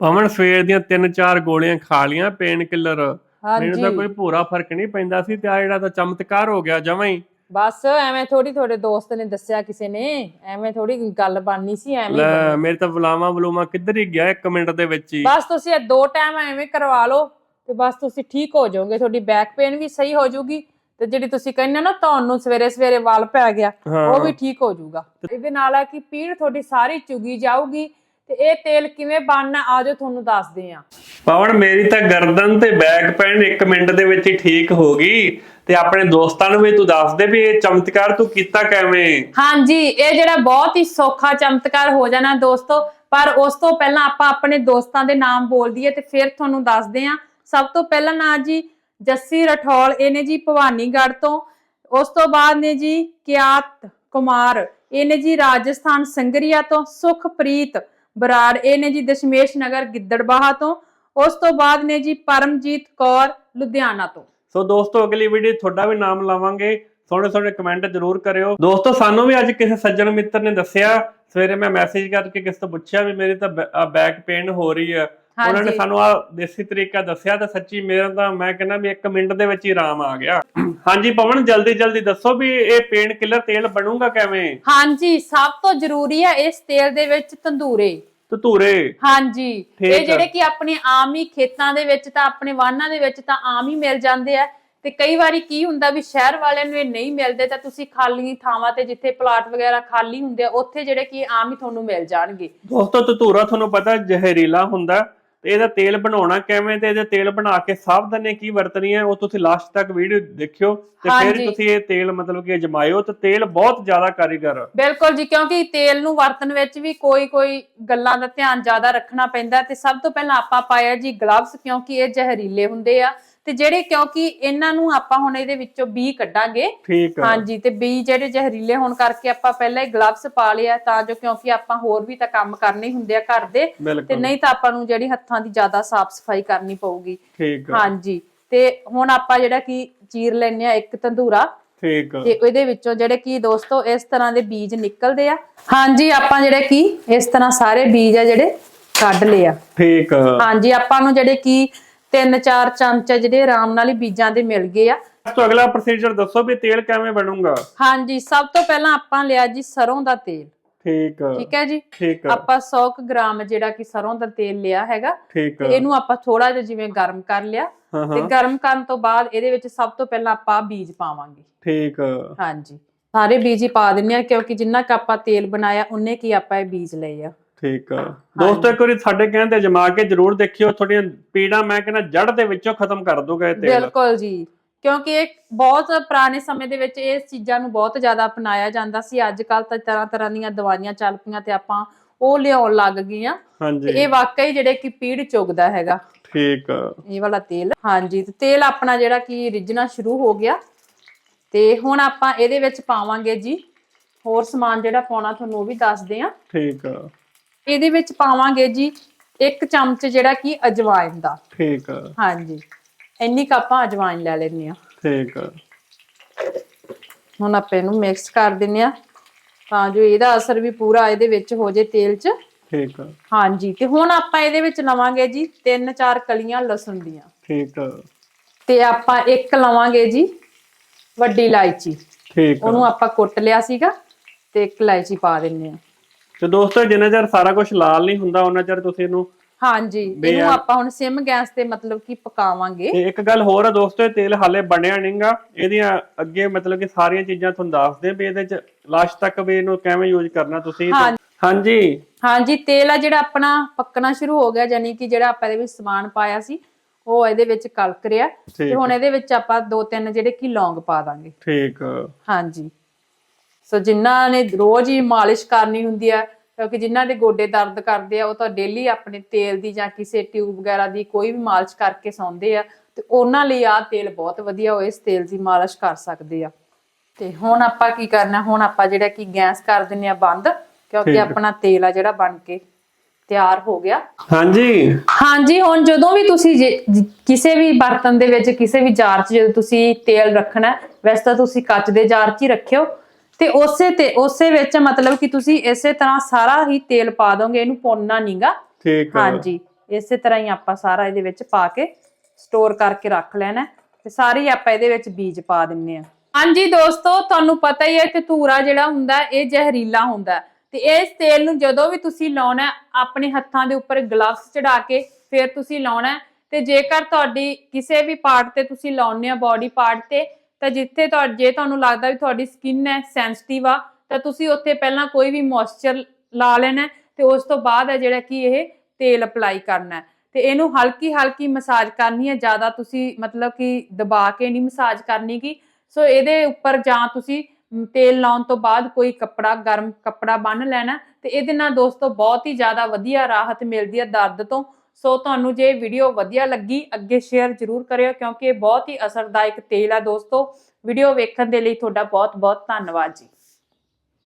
ਪਵਨ ਸਵੇਰ ਦੀਆਂ ਤਿੰਨ ਚਾਰ ਗੋਲੀਆਂ ਖਾ ਲੀਆਂ ਪੇਨ ਕਿਲਰ ਮੈਨੂੰ ਤਾਂ ਕੋਈ ਭੂਰਾ ਫ਼ਰਕ ਨਹੀਂ ਪੈਂਦਾ ਸੀ ਤੇ ਆ ਜਿਹੜਾ ਤਾਂ ਚਮਤਕਾਰ ਹੋ ਗਿਆ ਜਮਾਂ ਹੀ। ਬਸ ਐਵੇਂ ਥੋੜੀ ਤੁਹਾਡੇ ਦੋਸਤ ਨੇ ਦੱਸਿਆ ਕਿਸੇ ਨੇ ਐਵੇਂ ਥੋੜੀ ਗੱਲ ਬਣਨੀ ਸੀ ਐਵੇਂ ਲੈ। ਮੇਰੇ ਤਾਂ ਬੁਲਾਵਾ ਬਲੂਮਾ ਕਿੱਧਰ ਹੀ ਗਿਆ ਇੱਕ ਮਿੰਟ ਦੇ ਵਿੱਚ ਹੀ। ਬਸ ਤੁਸੀਂ ਇਹ ਦੋ ਟਾਈਮ ਐਵੇਂ ਕਰਵਾ ਲਓ ਤੇ ਬਸ ਤੁਸੀਂ ਠੀਕ ਹੋ ਜਾਓਗੇ ਤੁਹਾਡੀ ਬੈਕ ਪੇਨ ਵੀ ਸਹੀ ਹੋ ਜਾਊਗੀ ਤੇ ਜਿਹੜੀ ਤੁਸੀਂ ਕਹਿੰਦੇ ਨਾ ਤੁਹਾਨੂੰ ਸਵੇਰੇ ਸਵੇਰੇ ਵਾਲ ਪੈ ਗਿਆ ਉਹ ਵੀ ਠੀਕ ਹੋ ਜਾਊਗਾ। ਇਹਦੇ ਨਾਲ ਆ ਕਿ ਪੀੜ ਤੁਹਾਡੀ ਸਾਰੀ ਚੁਗੀ ਜਾਊਗੀ ਤੇ ਇਹ ਤੇਲ ਕਿਵੇਂ ਬਣਨਾ ਆਜੋ ਤੁਹਾਨੂੰ ਦੱਸਦੇ ਆ ਪਵਨ ਮੇਰੀ ਤਾਂ ਗਰਦਨ ਤੇ ਬੈਕ ਪੈਨ ਇੱਕ ਮਿੰਟ ਦੇ ਵਿੱਚ ਹੀ ਠੀਕ ਹੋ ਗਈ ਤੇ ਆਪਣੇ ਦੋਸਤਾਂ ਨੂੰ ਵੀ ਤੂੰ ਦੱਸ ਦੇ ਵੀ ਇਹ ਚਮਤਕਾਰ ਤੂੰ ਕੀਤਾ ਕਿਵੇਂ? ਹਾਂਜੀ ਇਹ ਜਿਹੜਾ ਬਹੁਤ ਹੀ ਸੌਖਾ ਚਮਤਕਾਰ ਹੋ ਜਾਣਾ ਦੋਸਤੋ ਪਰ ਉਸ ਤੋਂ ਪਹਿਲਾਂ ਆਪਾਂ ਆਪਣੇ ਦੋਸਤਾਂ ਦੇ ਨਾਮ ਬੋਲ ਦਈਏ ਤੇ ਫਿਰ ਤੁਹਾਨੂੰ ਦੱਸਦੇ ਆ ਸਭ ਤੋਂ ਪਹਿਲਾਂ ਨਾਂ ਜੀ ਜੱਸੀ ਰਠੌਲ ਇਹਨੇ ਜੀ ਭਵਾਨੀਗੜ੍ਹ ਤੋਂ। ਉਸ ਤੋਂ ਬਾਅਦ ਨੇ ਜੀ ਕਿਆਤ ਕੁਮਾਰ ਇਹਨੇ ਜੀ ਰਾਜਸਥਾਨ ਸੰਗਰੀਆ ਤੋਂ ਸੁਖਪ੍ਰੀਤ। ਬਰਾੜ। ਇਹਨੇ ਜੀ ਦਸ਼ਮੇਸ਼ ਨਗਰ ਗਿੱਦੜਬਾਹਾ ਤੋਂ, ਉਸ ਤੋਂ ਬਾਅਦ ਨੇ ਜੀ ਪਰਮਜੀਤ ਕੌਰ ਲੁਧਿਆਣਾ ਤੋਂ। ਸੋ ਦੋਸਤੋ, ਅਗਲੀ ਵੀਡੀਓ ਤੁਹਾਡਾ ਵੀ ਨਾਮ ਲਾਵਾਂਗੇ। ਸੋਹਣੇ ਸੋਹਣੇ ਕਮੈਂਟ ਜ਼ਰੂਰ ਕਰਿਓ। ਦੋਸਤੋ, ਸਾਨੂੰ ਵੀ ਅੱਜ ਕਿਸੇ ਸੱਜਣ ਮਿੱਤਰ ਨੇ ਦੱਸਿਆ। ਸਵੇਰੇ ਮੈਂ ਮੈਸੇਜ ਕਰਕੇ ਕਿਸੇ ਤੋਂ ਪੁੱਛਿਆ ਵੀ ਮੇਰੀ ਤਾਂ ਬੈਕ ਪੇਨ ਹੋ ਰਹੀ ਹੈ। ਉਹਨਾਂ ਨੇ ਸਾਨੂੰ ਆ ਦੇਸੀ ਤਰੀਕਾ ਦੱਸਿਆ ਤਾਂ ਸੱਚੀ ਮੇਰਾ ਤਾਂ ਮੈਂ ਕਹਿੰਦਾ ਵੀ 1 ਮਿੰਟ ਦੇ ਵਿੱਚ ਹੀ ਆਰਾਮ ਆ ਗਿਆ। ਹਾਂਜੀ ਪਵਨ ਜਲਦੀ ਜਲਦੀ ਦੱਸੋ ਵੀ ਇਹ ਪੇਨ ਕਿਲਰ ਤੇਲ ਬਣੂਗਾ ਕਿਵੇਂ? ਹਾਂਜੀ ਸਭ ਤੋਂ ਜ਼ਰੂਰੀ ਹੈ ਇਸ ਤੇਲ ਦੇ ਵਿੱਚ ਤੰਦੂਰੇ। ਧਤੂਰੇ ਹਾਂਜੀ ਇਹ। ਜਿਹੜੇ ਕਿ ਆਪਣੇ ਆਮ ਹੀ ਖੇਤਾਂ ਦੇ ਵਿੱਚ ਤਾਂ ਆਪਣੇ ਵਾਹਨਾਂ ਦੇ ਵਿੱਚ ਤਾਂ ਆਮ ਹੀ ਮਿਲ ਜਾਂਦੇ ਆ। ਤੇ ਕਈ ਵਾਰੀ ਕੀ ਹੁੰਦਾ ਵੀ ਸ਼ਹਿਰ ਵਾਲਿਆਂ ਨੂੰ ਇਹ ਨਹੀਂ ਮਿਲਦੇ ਤਾਂ ਤੁਸੀਂ ਖਾਲੀ ਥਾਵਾਂ ਤੇ ਜਿੱਥੇ ਪਲਾਟ ਵਗੈਰਾ ਖਾਲੀ ਹੁੰਦੇ ਆ ਉੱਥੇ ਜਿਹੜੇ ਕਿ ਆਮ ਹੀ ਤੁਹਾਨੂੰ ਮਿਲ ਜਾਣਗੇ। ਦੋਸਤੋ ਧਤੂਰਾ ਤੁਹਾਨੂੰ ਪਤਾ ਜ਼ਹਿਰੀਲਾ ਹੁੰਦਾ। ਤੇ ਇਹਦਾ ਤੇਲ ਬਣਾਉਣਾ ਕਿਵੇਂ ਤੇ ਇਹਦੇ ਤੇਲ ਬਣਾ ਕੇ ਸਾਵਧਾਨੀ ਕੀ ਵਰਤਣੀ ਹੈ ਉਹ ਤੁਸੀਂ ਲਾਸਟ ਤੱਕ ਵੀਡੀਓ ਦੇਖਿਓ ਤੇ ਫਿਰ। ਤੁਸੀਂ ਇਹ ਤੇਲ ਮਤਲਬ ਕਿ ਅਜਮਾਇਓ ਤੇ ਤੇਲ ਬਹੁਤ ਜ਼ਿਆਦਾ ਕਾਰੀਗਰ। ਬਿਲਕੁਲ ਜੀ ਕਿਉਂਕਿ ਤੇਲ ਨੂੰ ਵਰਤਣ ਵਿੱਚ ਵੀ ਕੋਈ ਕੋਈ ਗੱਲਾਂ ਦਾ ਧਿਆਨ ਜ਼ਿਆਦਾ ਰੱਖਣਾ ਪੈਂਦਾ ਤੇ ਸਭ ਤੋਂ ਪਹਿਲਾਂ ਆਪਾਂ ਪਾਇਆ ਜੀ ਗਲਵਸ ਕਿਉਂਕਿ ਇਹ ਜ਼ਹਿਰੀਲੇ ਹੁੰਦੇ ਆ ਤੇ ਜਿਹੜੇ ਕਿਉਂਕਿ ਇਹਨਾਂ ਨੂੰ ਆਪਾਂ ਹੁਣ ਇਹਦੇ ਵਿੱਚੋਂ ਬੀ ਕੱਢਾਂਗੇ ਹਾਂਜੀ ਤੇ ਬੀ ਜਿਹੜੇ ਜ਼ਹਿਰੀਲੇ ਹੋਣ ਕਰਕੇ ਆਪਾਂ ਪਹਿਲਾਂ ਹੀ ਗਲਵਸ ਪਾ ਲਿਆ ਤਾਂ ਜੋ ਕਿਉਂਕਿ ਆਪਾਂ ਹੋਰ ਵੀ ਤਾਂ ਕੰਮ ਕਰਨੇ ਹੁੰਦੇ ਆ ਘਰ ਦੇ ਤੇ ਨਹੀਂ ਤਾਂ ਆਪਾਂ ਨੂੰ ਜਿਹੜੀ ਹੱਥਾਂ ਦੀ ਜ਼ਿਆਦਾ ਸਾਫ਼ ਸਫ਼ਾਈ ਕਰਨੀ ਪਊਗੀ। ਠੀਕ ਆ। ਹਾਂਜੀ। ਤੇ ਹੁਣ ਆਪਾਂ ਜਿਹੜਾ ਕੀ ਚੀਰ ਲੈਣੇ ਆ ਇੱਕ ਤੰਦੂਰਾ। ਠੀਕ ਆ। ਤੇ ਇਹਦੇ ਵਿੱਚੋਂ ਜਿਹੜੇ ਕੀ ਦੋਸਤੋ ਇਸ ਤਰ੍ਹਾਂ ਦੇ ਬੀਜ ਨਿਕਲਦੇ ਆ। ਹਾਂਜੀ ਆਪਾਂ ਜਿਹੜੇ ਕੀ ਇਸ ਤਰ੍ਹਾਂ ਸਾਰੇ ਬੀਜ ਆ ਜਿਹੜੇ ਕੱਢ ਲਏ ਆ। ਠੀਕ ਆ। ਹਾਂਜੀ ਆਪਾਂ ਨੂੰ ਜਿਹੜੇ ਕੀ ਤਿੰਨ ਚਾਰ ਚਮਚੇ ਜਿਹੜੇ ਆਰਾਮ ਨਾਲ ਹੀ ਬੀਜਾਂ ਦੇ ਮਿਲ ਗਏ ਆ। ਇਸ ਤੋਂ ਅਗਲਾ ਪ੍ਰੋਸੀਜਰ ਦੱਸੋ ਵੀ ਤੇਲ ਕਿਵੇਂ ਬਣੂਗਾ? ਹਾਂਜੀ ਸਭ ਤੋਂ ਪਹਿਲਾਂ ਆਪਾਂ ਲਿਆ ਜੀ ਸਰੋਂ ਦਾ ਤੇਲ। ਠੀਕ। ਆ ਠੀਕ ਹੈ ਜੀ। ਠੀਕ। ਆ ਆਪਾਂ 100 ਕੁ ਗ੍ਰਾਮ ਜਿਹੜਾ ਕਿ ਸਰੋਂ ਦਾ ਤੇਲ ਲਿਆ ਹੈਗਾ ਠੀਕ। ਤੇ ਇਹਨੂੰ ਆਪਾਂ ਥੋੜਾ ਜਿਹਾ ਜਿਵੇਂ ਗਰਮ ਕਰ ਲਿਆ ਤੇ ਗਰਮ ਕਰਨ ਤੋਂ ਬਾਅਦ ਇਹਦੇ ਵਿੱਚ ਸਭ ਤੋਂ ਪਹਿਲਾਂ ਆਪਾਂ ਬੀਜ ਪਾਵਾਂਗੇ। ਠੀਕ। ਆ ਹਾਂਜੀ। ਸਾਰੇ ਬੀਜ ਹੀ ਪਾ ਦਿੰਨੇ ਆ ਕਿਉਂਕਿ ਜਿੰਨਾ ਕ ਆਪਾਂ ਤੇਲ ਬਣਾਇਆ ਉਨੇ ਕੀ ਆਪਾਂ ਇਹ ਬੀਜ ਲਏ ਆ। ਠੀਕ। ਆ ਦੋਸਤੋ ਇੱਕ ਵਾਰੀ ਸਾਡੇ ਕਹਿਣ ਤੇ ਜਮਾ ਕੇ ਜਰੂਰ ਦੇਖਿਓ ਤੁਹਾਡੀਆਂ ਪੀੜਾਂ ਮੈਂ ਕਹਿੰਦਾ ਜੜ ਦੇ ਵਿੱਚੋਂ ਖਤਮ ਕਰ ਦੋਗਾ ਇਹ ਤੇਲ। ਬਿਲਕੁਲ ਜੀ। ਕਿਉਂਕਿ ਇਹ ਬਹੁਤ ਪੁਰਾਣੇ ਸਮੇਂ ਦੇ ਵਿੱਚ ਇਸ ਚੀਜ਼ਾਂ ਨੂੰ ਬਹੁਤ ਜ਼ਿਆਦਾ ਅਪਣਾਇਆ ਜਾਂਦਾ ਸੀ। ਅੱਜ ਕੱਲ ਤਾਂ ਤਰ੍ਹਾਂ ਤਰ੍ਹਾਂ ਦੀਆਂ ਦਵਾਈਆਂ ਚੱਲ ਪਈਆਂ ਤੇ ਆਪਾਂ ਉਹ ਲਿਆਉਣ ਲੱਗ ਗਏ ਆ ਹਾਂਜੀ। ਇਹ ਵਾਕਈ ਜਿਹੜੇ ਕਿ ਪੀੜ ਚੁਗਦਾ ਹੈਗਾ। ਠੀਕ ਇਹ ਵਾਲਾ ਤੇਲ। ਹਾਂਜੀ ਤੇ ਤੇਲ ਆਪਣਾ ਜਿਹੜਾ ਕਿ ਰਿੱਝਣਾ ਸ਼ੁਰੂ ਹੋ ਗਿਆ। ਤੇ ਹੁਣ ਆਪਾਂ ਇਹਦੇ ਵਿੱਚ ਪਾਵਾਂਗੇ ਜੀ। ਹੋਰ ਸਮਾਨ ਜਿਹੜਾ ਪਾਉਣਾ ਤੁਹਾਨੂੰ ਉਹ ਵੀ ਦੱਸਦੇ ਆ ਠੀਕ ਆ। ਇਹਦੇ ਵਿੱਚ ਪਾਵਾਂਗੇ ਜੀ ਇੱਕ ਚਮਚ ਜਿਹੜਾ ਕਿ ਅਜਵਾਇਨ ਦਾ। ਠੀਕ ਆ। ਹਾਂਜੀ। ਇੰਨੀ ਕੁ ਆਪਾਂ ਅਜਵਾਇਨ ਲੈ ਲੈਂਦੇ ਆ ਠੀਕ ਆ। ਹੁਣ ਆਪਾਂ ਇਹਨੂੰ ਮਿਕਸ ਕਰ ਦਿੰਨੇ ਆ ਤਾਂ ਜੋ ਇਹਦਾ ਅਸਰ ਵੀ ਪੂਰਾ ਇਹਦੇ ਵਿੱਚ ਹੋ ਜੇ ਤੇਲ 'ਚ। ਠੀਕ ਆ। ਹਾਂਜੀ ਤੇ ਹੁਣ ਆਪਾਂ ਇਹਦੇ ਵਿੱਚ ਲਵਾਂਗੇ ਜੀ ਤਿੰਨ ਚਾਰ ਕਲੀਆਂ ਲਸਣ ਦੀਆਂ। ਠੀਕ ਆ। ਤੇ ਆਪਾਂ ਇੱਕ ਲਵਾਂਗੇ ਜੀ ਵੱਡੀ ਇਲਾਇਚੀ। ਠੀਕ ਆ। ਉਹਨੂੰ ਆਪਾਂ ਕੁੱਟ ਲਿਆ ਸੀਗਾ ਤੇ ਇੱਕ ਇਲਾਇਚੀ ਪਾ ਦਿੰਨੇ ਆ ਤੇ ਦੋਸਤੋ ਜਿੰਨਾ ਚਿਰ ਸਾਰਾ ਕੁਝ ਲਾਲ ਨਹੀਂ ਹੁੰਦਾ ਉਹਨਾਂ ਚਿਰ ਤੁਸੀਂ ਇਹਨੂੰ ਹਾਂਜੀ ਇਹਨੂੰ ਆਪਾਂ ਹੁਣ ਸਿਮ ਗੈਸ ਤੇ ਮਤਲਬ ਕਿ ਪਕਾਵਾਂਗੇ। ਤੇ ਇੱਕ ਗੱਲ ਹੋਰ ਆ ਦੋਸਤੋ ਇਹ ਤੇਲ ਹਾਲੇ ਬਣਿਆ ਨਹੀਂਗਾ ਇਹਦੀਆਂ ਅੱਗੇ ਮਤਲਬ ਕਿ ਸਾਰੀਆਂ ਚੀਜ਼ਾਂ ਤੁਹਾਨੂੰ ਦੱਸਦੇ ਵੀ ਇਹਦੇ ਚ ਲਾਸਟ ਤੱਕ ਵੀ ਇਹਨੂੰ ਕਿਵੇਂ ਯੂਜ਼ ਕਰਨਾ ਤੁਸੀਂ ਹਾਂਜੀ। ਹਾਂਜੀ। ਤੇਲ ਆ ਜਿਹੜਾ ਆਪਣਾ ਪੱਕਣਾ ਸ਼ੁਰੂ ਹੋ ਗਿਆ ਯਾਨੀ ਕਿ ਜਿਹੜਾ ਆਪਾਂ ਇਹਦੇ ਵਿੱਚ ਸਮਾਨ ਪਾਇਆ ਸੀ ਉਹ ਇਹਦੇ ਵਿੱਚ ਕਲਕ ਰਿਹਾ। ਤੇ ਹੁਣ ਇਹਦੇ ਵਿੱਚ ਆਪਾਂ ਦੋ ਤਿੰਨ ਜਿਹੜੇ ਕਿ ਲੌਂਗ ਪਾ ਦਾਂਗੇ। ਠੀਕ। ਹਾਂਜੀ। ਸੋ ਜਿਨ੍ਹਾਂ ਨੇ ਰੋਜ਼ ਹੀ ਮਾਲਿਸ਼ ਕਰਨੀ ਹੁੰਦੀ ਆ ਕਿਉਂਕਿ ਜਿਨ੍ਹਾਂ ਦੇ ਗੋਡੇ ਦਰਦ ਕਰਦੇ ਆ ਉਹ ਤਾਂ ਡੇਲੀ ਆਪਣੇ ਤੇਲ ਦੀ ਜਾਂ ਕਿਸੇ ਟਿਊਬ ਵਗੈਰਾ ਦੀ ਕੋਈ ਵੀ ਮਾਲਿਸ਼ ਕਰਕੇ ਸੌਂਦੇ ਆ ਤੇ ਉਹਨਾਂ ਲਈ ਆ ਤੇਲ ਬਹੁਤ ਵਧੀਆ ਉਹ ਇਸ ਤੇਲ ਦੀ ਮਾਲਿਸ਼ ਕਰ ਸਕਦੇ ਆ। ਤੇ ਹੁਣ ਆਪਾਂ ਕੀ ਕਰਨਾ ਹੁਣ ਆਪਾਂ ਜਿਹੜਾ ਕਿ ਗੈਸ ਕਰ ਦਿੰਨੇ ਆ ਬੰਦ ਕਿਉਂਕਿ। ਆਪਣਾ ਤੇਲ ਆ ਜਿਹੜਾ ਬਣ ਕੇ ਤਿਆਰ ਹੋ ਗਿਆ। ਹਾਂਜੀ। ਹਾਂਜੀ ਹੁਣ ਜਦੋਂ ਵੀ ਤੁਸੀਂ ਕਿਸੇ ਵੀ ਬਰਤਨ ਦੇ ਵਿੱਚ ਕਿਸੇ ਵੀ ਜਾਰ 'ਚ ਜਦੋਂ ਤੁਸੀਂ ਤੇਲ ਰੱਖਣਾ ਵੈਸੇ ਤਾਂ ਤੁਸੀਂ ਕੱਚ ਦੇ ਜਾਰ 'ਚ ਹੀ ਰੱਖਿਓ। ਤੇ ਉਸੇ ਤੇ ਉਸੇ ਵਿੱਚ ਮਤਲਬ ਕਿ ਤੁਸੀਂ ਇਸੇ ਤਰ੍ਹਾਂ ਸਾਰਾ ਹੀ ਤੇਲ ਪਾ ਦੋਗੇ ਇਹਨੂੰ ਪੁੰਨਣਾ ਨਹੀਂਗਾ ਠੀਕ ਆ, ਹਾਂਜੀ ਇਸੇ ਤਰ੍ਹਾਂ ਹੀ ਆਪਾਂ ਸਾਰਾ ਇਹਦੇ ਵਿੱਚ ਪਾ ਕੇ ਸਟੋਰ ਕਰਕੇ ਰੱਖ ਲੈਣਾ ਹੈ ਤੇ ਸਾਰੇ ਆਪਾਂ ਇਹਦੇ ਵਿੱਚ ਬੀਜ ਪਾ ਦਿੰਨੇ ਆ ਹਾਂਜੀ ਦੋਸਤੋ ਤੁਹਾਨੂੰ ਪਤਾ ਹੀ ਹੈ ਕਿ ਧੂਰਾ ਜਿਹੜਾ ਹੁੰਦਾ ਹੈ, ਇਹ ਜ਼ਹਿਰੀਲਾ ਹੁੰਦਾ ਹੈ। ਤੇ ਇਸ ਤੇਲ ਨੂੰ ਜਦੋਂ ਵੀ ਤੁਸੀਂ ਲਾਉਣਾ ਹੈ, ਆਪਣੇ ਹੱਥਾਂ ਦੇ ਉੱਪਰ ਗਲਵਸ ਚੜਾ ਕੇ ਫਿਰ ਤੁਸੀਂ ਲਾਉਣਾ ਹੈ। ਤੇ ਜੇਕਰ ਤੁਹਾਡੀ ਕਿਸੇ ਵੀ ਪਾਰਟ ਤੇ ਤੁਸੀਂ ਲਾਉਣੇ ਆ ਬਾਡੀ ਪਾਰਟ ਤੇ ਤਾਂ ਜਿੱਥੇ ਤੁਹਾ ਜੇ ਤੁਹਾਨੂੰ ਲੱਗਦਾ ਵੀ ਤੁਹਾਡੀ ਸਕਿਨ ਹੈ ਸੈਂਸਿਟਿਵ ਆ, ਤਾਂ ਤੁਸੀਂ ਉੱਥੇ ਪਹਿਲਾਂ ਕੋਈ ਵੀ ਮੋਇਸਚਰ ਲਾ ਲੈਣਾ ਤੇ ਉਸ ਤੋਂ ਬਾਅਦ ਹੈ ਜਿਹੜਾ ਕਿ ਇਹ ਤੇਲ ਅਪਲਾਈ ਕਰਨਾ ਤੇ ਇਹਨੂੰ ਹਲਕੀ ਹਲਕੀ ਮਸਾਜ ਕਰਨੀ ਹੈ, ਜ਼ਿਆਦਾ ਤੁਸੀਂ ਮਤਲਬ ਕਿ ਦਬਾ ਕੇ ਨਹੀਂ ਮਸਾਜ ਕਰਨੀ ਕਿ ਸੋ ਇਹਦੇ ਉੱਪਰ ਜਾਂ ਤੁਸੀਂ ਤੇਲ ਲਾਉਣ ਤੋਂ ਬਾਅਦ ਕੋਈ ਕੱਪੜਾ, ਗਰਮ ਕੱਪੜਾ ਬੰਨ ਲੈਣਾ ਤੇ ਇਹਦੇ ਨਾਲ ਦੋਸਤੋ ਬਹੁਤ ਹੀ ਜ਼ਿਆਦਾ ਵਧੀਆ ਰਾਹਤ ਮਿਲਦੀ ਹੈ ਦਰਦ ਤੋਂ। ਸੋ ਤੁਹਾਨੂੰ ਜੇ ਵੀਡੀਓ ਵਧੀਆ ਲੱਗੀ, ਅੱਗੇ ਸ਼ੇਅਰ ਜ਼ਰੂਰ ਕਰਿਓ ਕਿਉਂਕਿ ਇਹ ਬਹੁਤ ਹੀ ਅਸਰਦਾਇਕ ਤੇਲ ਆ ਦੋਸਤੋ। ਵੀਡੀਓ ਵੇਖਣ ਦੇ ਲਈ ਤੁਹਾਡਾ ਬਹੁਤ ਬਹੁਤ ਧੰਨਵਾਦ ਜੀ।